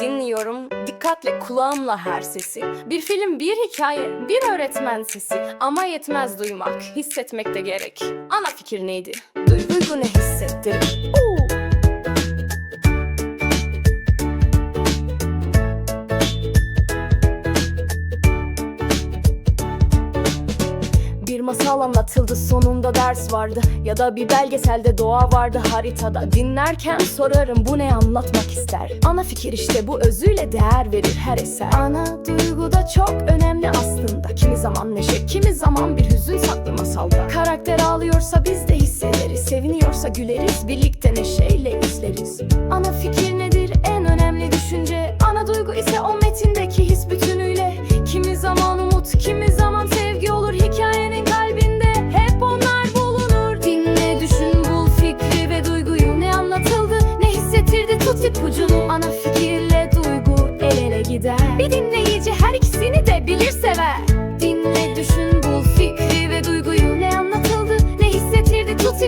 dinliyorum dikkatle kulağımla her sesi. Bir film, bir hikaye, bir öğretmen sesi. Ama yetmez duymak, hissetmek de gerek. Ana fikir neydi? Duygu ne hissettirir? Masal anlatıldı sonunda ders vardı. Ya da bir belgeselde doğa vardı haritada. Dinlerken sorarım bu ne anlatmak ister? Ana fikir işte bu özüyle değer verir her eser. Ana duygu da çok önemli aslında. Kimi zaman neşe kimi zaman bir hüzün saklı masalda. Karakter ağlıyorsa biz de hissederiz Seviniyorsa güleriz birlikte neşeyle izleriz. Ana fikir nedir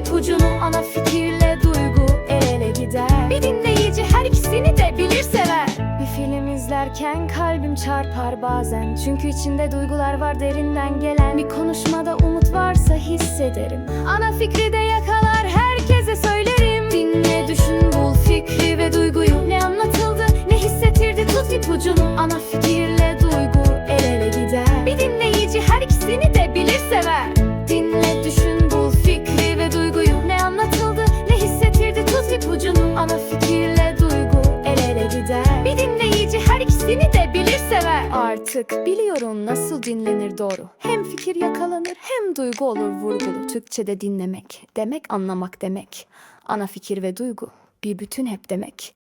ipucunu Ana fikirle duygu el ele gider. Bir dinleyici her ikisini de bilir sever. Bir film izlerken kalbim çarpar bazen. Çünkü içinde duygular var derinden gelen. Bir konuşmada umut varsa hissederim. Ana fikri de yakalar herkese söylerim. Dinle düşün bul fikri ve duyguyu. Ne anlatıldı ne hissettirdi? Tut ipucunu. Ana fikirle ipucunu Ana fikirle duygu el ele gider. Bir dinleyici her ikisini de bilir sever. Artık biliyorum nasıl dinlenir doğru. Hem fikir yakalanır hem duygu olur vurgulu. Türkçe'de dinlemek demek anlamak demek. Ana fikir ve duygu bir bütün hep demek